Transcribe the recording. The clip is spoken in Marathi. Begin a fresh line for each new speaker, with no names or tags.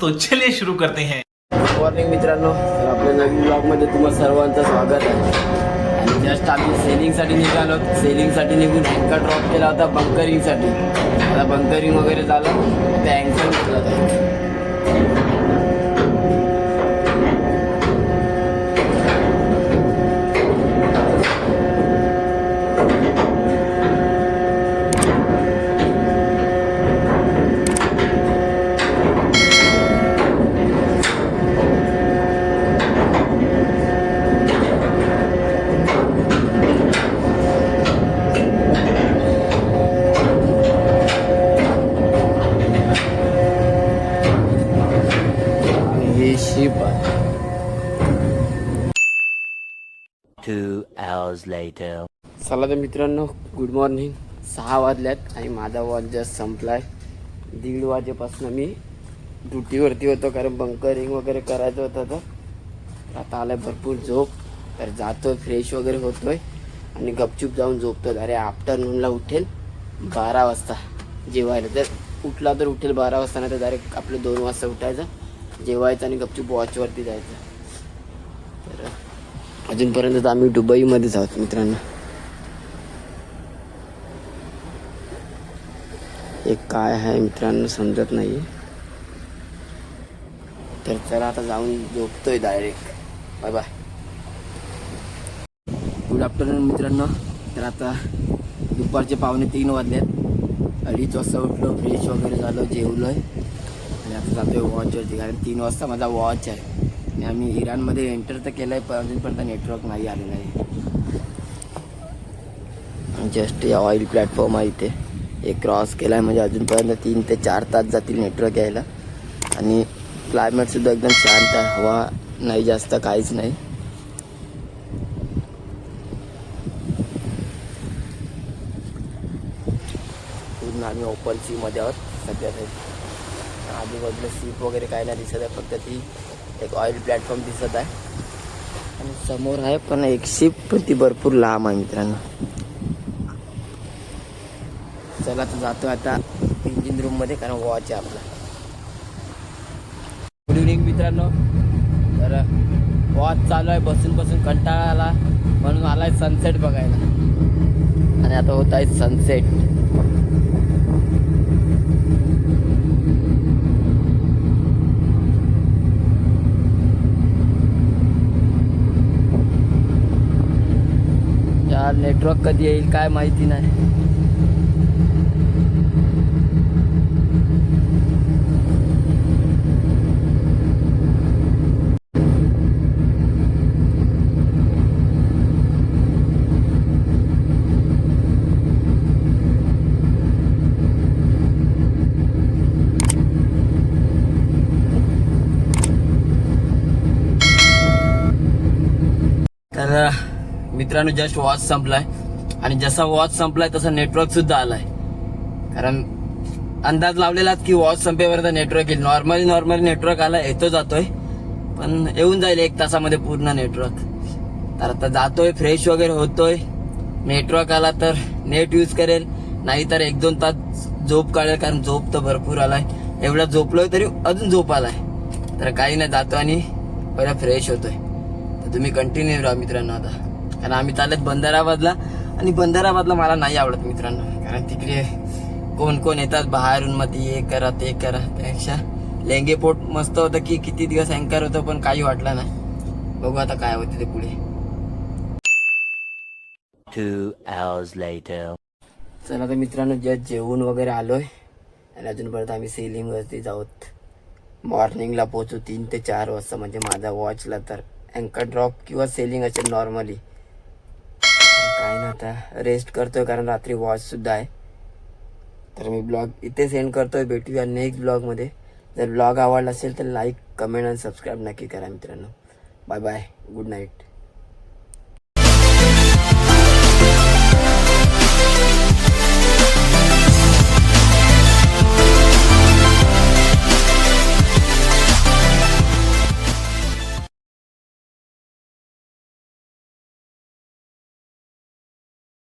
तो चलिए शुरू करते हैं।
गुड मॉर्निंग मित्रांनो. तर आपल्या नवीन ब्लॉगमध्ये तुम्हा सर्वांचं स्वागत आहे. आणि जस्ट आम्ही सेलिंगसाठी निघालो. सेलिंगसाठी निघून अँकर ड्रॉप केला होता बंकरिंगसाठी आता बंकरिंग वगैरे झालं. ते अँकर घेतला होता.
Two hours later.
चला तर मित्रांनो गुड मॉर्निंग सहा वाजल्यात आणि माझा वॉच जस्ट संपलाय. दीड वाजेपासून मी ड्युटीवरती होतो कारण बंकरिंग वगैरे करायचं होतं तर आता आलं भरपूर झोप. तर जातोय फ्रेश वगैरे होतोय. आणि गपचूप जाऊन झोपतो अरे आफ्टरनूनला उठेल बारा वाजता. जेवायला तर उठला तर उठेल बारा वाजता नाही तर डायरेक्ट आपलं दोन वाजता उठायचं. जेवायचं आणि गपचूप वॉचवरती जायचं. अजूनपर्यंत तर आम्ही दुबईमध्येच आहोत मित्रांनो. एक काय आहे मित्रांनो समजत नाही तर चला आता जाऊन झोपतोय direct bye bye good afternoon मित्रांनो. तर आता दुपारचे पावणे तीन वाजलेत. अडीच वाजता उठलो फ्रेश वगैरे झालो जेवलोय. आणि आता जातोय वॉचवरती कारण तीन वाजता माझा वॉच आहे. आणि आम्ही इराणमध्ये एंटर तर केलं आहे पण अजूनपर्यंत नेटवर्क नाही आलेलं आहे. जस्ट ऑइल प्लॅटफॉर्म आहे इथे. हे क्रॉस केला आहे म्हणजे अजूनपर्यंत तीन ते चार तास जातील नेटवर्क यायला. आणि क्लायमेटसुद्धा एकदम शांत आहे. हवा नाही जास्त काहीच नाही. पूर्ण आम्ही ओपन सीमध्ये आहोत. सध्या आजूबाजूला सीप वगैरे काय नाही दिसत आहे फक्त ती एक ऑइल प्लॅटफॉर्म दिसत आहे. आणि समोर आहे पण एक शिप पण ती भरपूर लांब आहे मित्रांनो. चला तर जातो आता इंजिन रूममध्ये कारण वॉच आहे आपला. गुड इव्हनिंग मित्रांनो. तर वॉच चालू आहे बसून बसून कंटाळा आला म्हणून आलाय सनसेट बघायला. आणि आता होत आहे सनसेट यार नेटवर्क कधी येईल काय माहिती नाही तर मित्रांनो जस्ट वॉच संपलाय. आणि जसा वॉच संपलाय तसा नेटवर्क सुद्धा आलाय. कारण अंदाज लावलेलाच की वॉच संपेपर्यंत नेटवर्क येईल. नॉर्मली नॉर्मली नेटवर्क आला येतो जातोय. पण येऊन जाईल एक तासामध्ये पूर्ण नेटवर्क तर आता जातोय फ्रेश वगैरे होतोय. नेटवर्क आला तर नेट यूज करेल. नाहीतर एक दोन तास झोप काढेल कारण झोप तर भरपूर आलाय. एवढा झोपलोय तरी अजून झोप आलाय. तर काही नाही जातो आणि पहिला फ्रेश होतोय. तर तुम्ही कंटिन्यू राहा मित्रांनो आता. कारण आम्ही चालत बंदराबादला आणि बंदराबादला मला नाही आवडत मित्रांनो कारण तिकडे कोण कोण येतात बाहेरून मग ते हे करा ते करा. त्यापेक्षा लेंगे पोट मस्त होतं की किती दिवस अँकर होतं पण काही वाटलं नाही. बघू आता काय होते ते पुढे. चला तर मित्रांनो जस्ट जेवून वगैरे आलोय. आणि अजूनपर्यंत आम्ही सेलिंग वरती जाऊत. मॉर्निंगला पोहोचू तीन ते चार वाजता म्हणजे माझा वॉचला तर अँकर ड्रॉप किंवा सेलिंग असेल नॉर्मली काय ना आता. रेस्ट करतोय कारण रात्री वॉच सुद्धा आहे. तर मी ब्लॉग इथे सेंड करतोय. भेटूया नेक्स्ट ब्लॉगमध्ये जर ब्लॉग आवडला असेल तर लाईक कमेंट आणि सबस्क्राईब नक्की करा मित्रांनो. Bye bye good night